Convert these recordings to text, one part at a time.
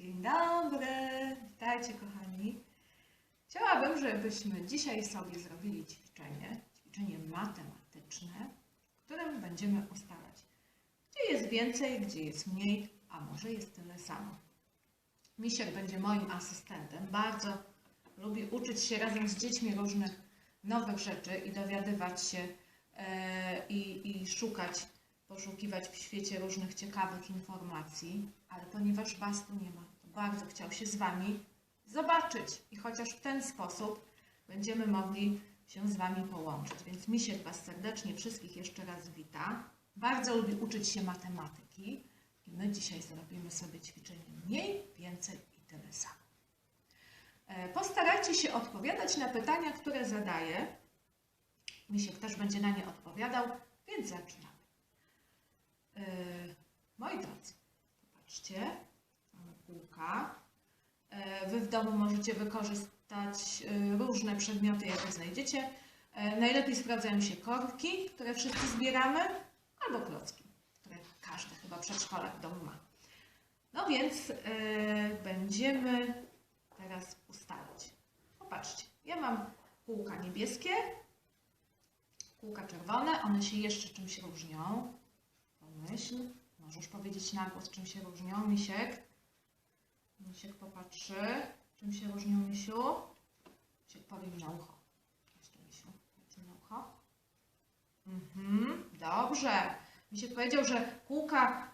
Dzień dobry, witajcie kochani. Chciałabym, żebyśmy dzisiaj sobie zrobili ćwiczenie, ćwiczenie matematyczne, w którym będziemy ustalać, gdzie jest więcej, gdzie jest mniej, a może jest tyle samo. Misiek będzie moim asystentem. Bardzo lubi uczyć się razem z dziećmi różnych nowych rzeczy i dowiadywać się e, i, i szukać, poszukiwać w świecie różnych ciekawych informacji, ale ponieważ Was tu nie ma, to bardzo chciał się z Wami zobaczyć i chociaż w ten sposób będziemy mogli się z Wami połączyć. Więc Misiek Was serdecznie wszystkich jeszcze raz wita. Bardzo lubi uczyć się matematyki i my dzisiaj zrobimy sobie ćwiczenie mniej, więcej i tyle samo. E, Postarajcie się odpowiadać na pytania, które zadaję. Misiek też będzie na nie odpowiadał, więc zaczynamy. E, Moi drodzy, popatrzcie, mamy kółka. E, Wy w domu możecie wykorzystać e, różne przedmioty, jakie znajdziecie. Najlepiej sprawdzają się korki, które wszyscy zbieramy, albo klocki, które każdy chyba przedszkolak w domu ma. No więc będziemy teraz ustalać. Popatrzcie, ja mam kółka niebieskie, kółka czerwone, one się jeszcze czymś różnią. Pomyśl, możesz powiedzieć na głos, czym się różnią, Misiek. Misiek popatrzy, czym się różnią, Misiu. Misiek powie mi na ucho. Tu, Misiu, powiedz na ucho. Mhm, dobrze. Misiek powiedział, że kółka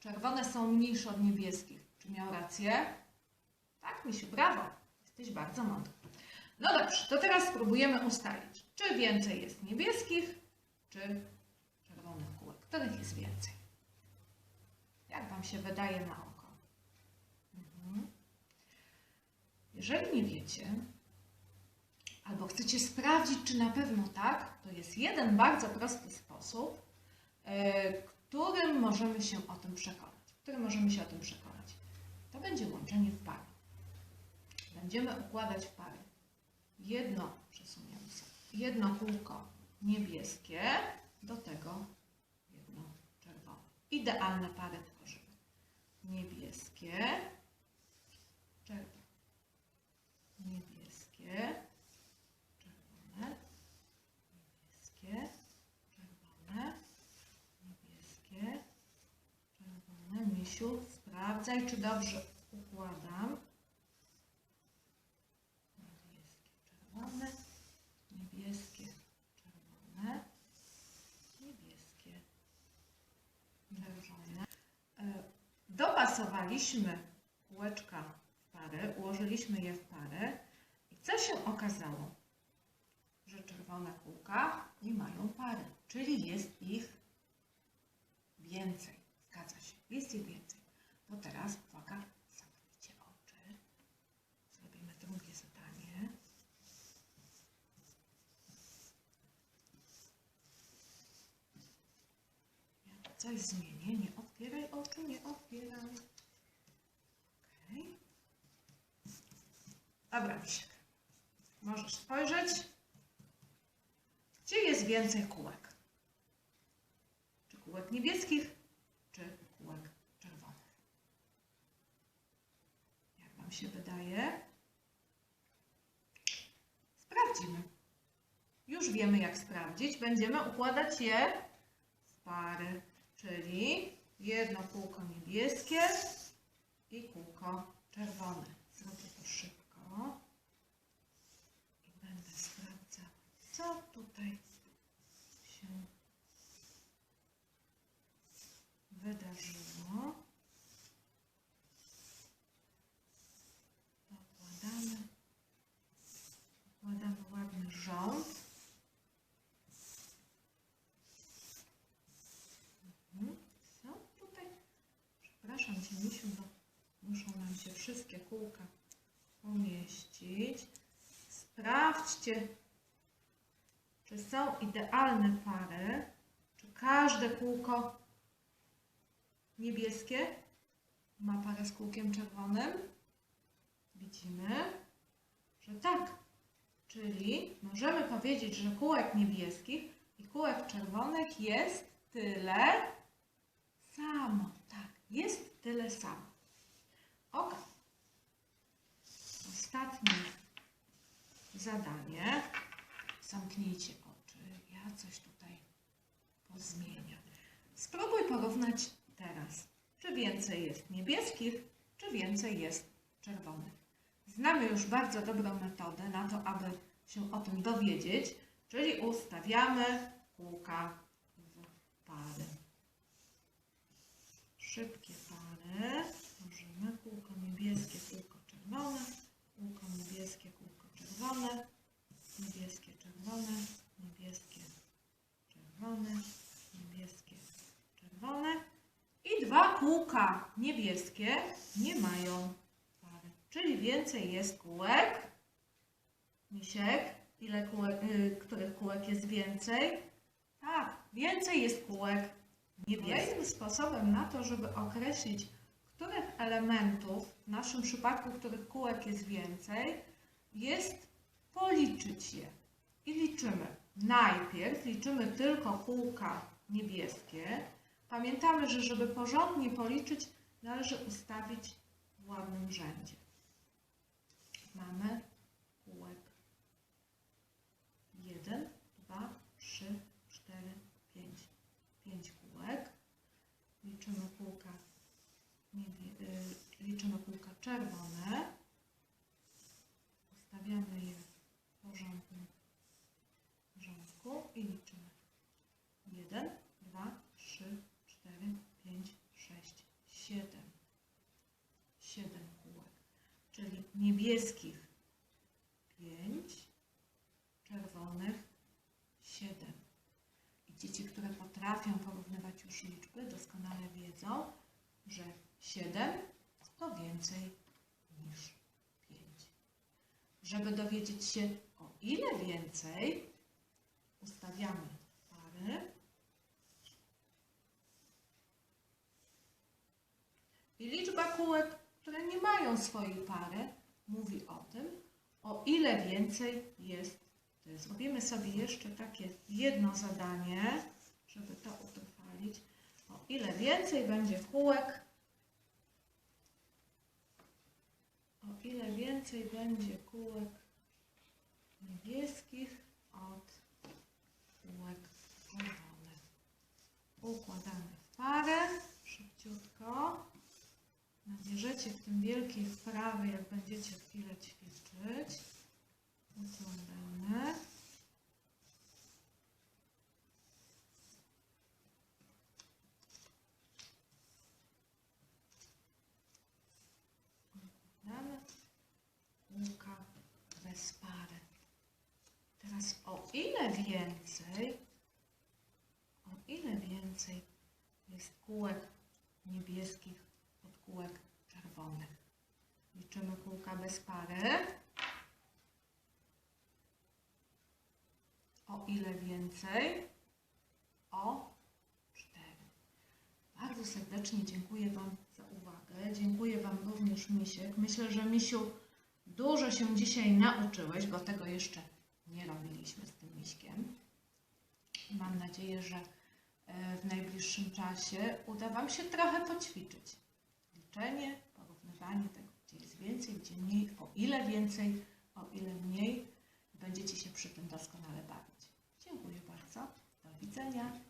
czerwone są mniejsze od niebieskich. Czy miał rację? Tak, Misiu, brawo. Jesteś bardzo mądry. No dobrze, to teraz spróbujemy ustalić, czy więcej jest niebieskich, czy Których jest więcej? Jak Wam się wydaje na oko? Mhm. Jeżeli nie wiecie, albo chcecie sprawdzić, czy na pewno tak, to jest jeden bardzo prosty sposób, e, którym możemy się o tym przekonać. Którym możemy się o tym przekonać. To będzie łączenie w pary. Będziemy układać w pary. Jedno, przesuniemy sobie, jedno kółko niebieskie, do tego. Idealne pary tworzymy. Niebieskie, czerwone. Niebieskie, czerwone, niebieskie, czerwone, niebieskie, czerwone. Misiu, sprawdzaj, czy dobrze układam. Niebieskie, czerwone, niebieskie, czerwone, niebieskie, czerwone. E, Dopasowaliśmy kółeczka w pary, ułożyliśmy je w pary i co się okazało? Że czerwone kółka nie mają pary, czyli jest ich więcej. Zgadza się, jest ich więcej. To teraz, uwaga, zamknijcie oczy. Zrobimy drugie zadanie. Ja coś zmienię. Nie otwieraj. Okej. Dobra. Możesz spojrzeć. Gdzie jest więcej kółek? Czy kółek niebieskich, czy kółek czerwonych? Jak Wam się wydaje? Sprawdzimy. Już wiemy, jak sprawdzić. Będziemy układać je w pary, czyli jedno kółko niebieskie i kółko czerwone. Zrobię to szybko i będę sprawdzał, co tutaj się wydarzyło. Dokładamy, dokładamy ładny rząd. Mhm. Są tutaj, bo muszą nam się wszystkie kółka pomieścić. Sprawdźcie, czy są idealne pary, czy każde kółko niebieskie ma parę z kółkiem czerwonym. Widzimy, że tak. Czyli możemy powiedzieć, że kółek niebieskich i kółek czerwonych jest tyle samo. Jest tyle samo. Ok. Ostatnie zadanie. Zamknijcie oczy. Ja coś tutaj pozmieniam. Spróbuj porównać teraz, czy więcej jest niebieskich, czy więcej jest czerwonych. Znamy już bardzo dobrą metodę na to, aby się o tym dowiedzieć, czyli ustawiamy kółka w pary. Szybkie pary. Tworzymy kółko niebieskie, kółko czerwone, kółko niebieskie, kółko czerwone, niebieskie, czerwone, niebieskie, czerwone, niebieskie, czerwone. I dwa kółka niebieskie nie mają pary. Czyli więcej jest kółek. Misiek, ile kółek, y, których kółek jest więcej? Tak, więcej jest kółek Kolejnym sposobem na to, żeby określić, których elementów, w naszym przypadku, których kółek jest więcej, jest policzyć je. I liczymy. Najpierw liczymy tylko kółka niebieskie. Pamiętamy, że żeby porządnie policzyć, należy ustawić w ładnym rzędzie. Mamy kółek 1, 2, 3, 4, 5. 5 kółek. Liczymy kółka, niebie, y, liczymy kółka czerwone. Ustawiamy je w porządnym porządku i liczymy. 1, 2, 3, 4, 5, 6, 7. 7 kółek. Czyli niebieskich 5, czerwonych 7. I dzieci, które potrafią porównywać już liczby, doskonale wiedzą, że 7 to więcej niż 5. Żeby dowiedzieć się o ile więcej, ustawiamy pary. I liczba kółek, które nie mają swojej pary, mówi o tym, o ile więcej jest. Zrobimy sobie jeszcze takie jedno zadanie, żeby to utrwalić. O ile więcej będzie kółek, o ile więcej będzie kółek niebieskich od kółek czerwonych. Układamy w parę, szybciutko. Nabierzecie w tym wielkiej wprawy, jak będziecie chwilę ćwiczyć. Układamy kółka bez pary. Teraz o ile więcej, o ile więcej jest kółek niebieskich od kółek czerwonych. Liczymy kółka bez pary. O ile więcej? O 4. Bardzo serdecznie dziękuję Wam za uwagę. Dziękuję Wam również, Misiek. Myślę, że Misiu dużo się dzisiaj nauczyłeś, bo tego jeszcze nie robiliśmy Miśkiem. Mam nadzieję, że e, w najbliższym czasie uda Wam się trochę poćwiczyć. Liczenie, porównywanie tego, gdzie jest więcej, gdzie mniej, o ile więcej, o ile mniej. Będziecie się przy tym doskonale bawić. Dziękuję bardzo. Do widzenia.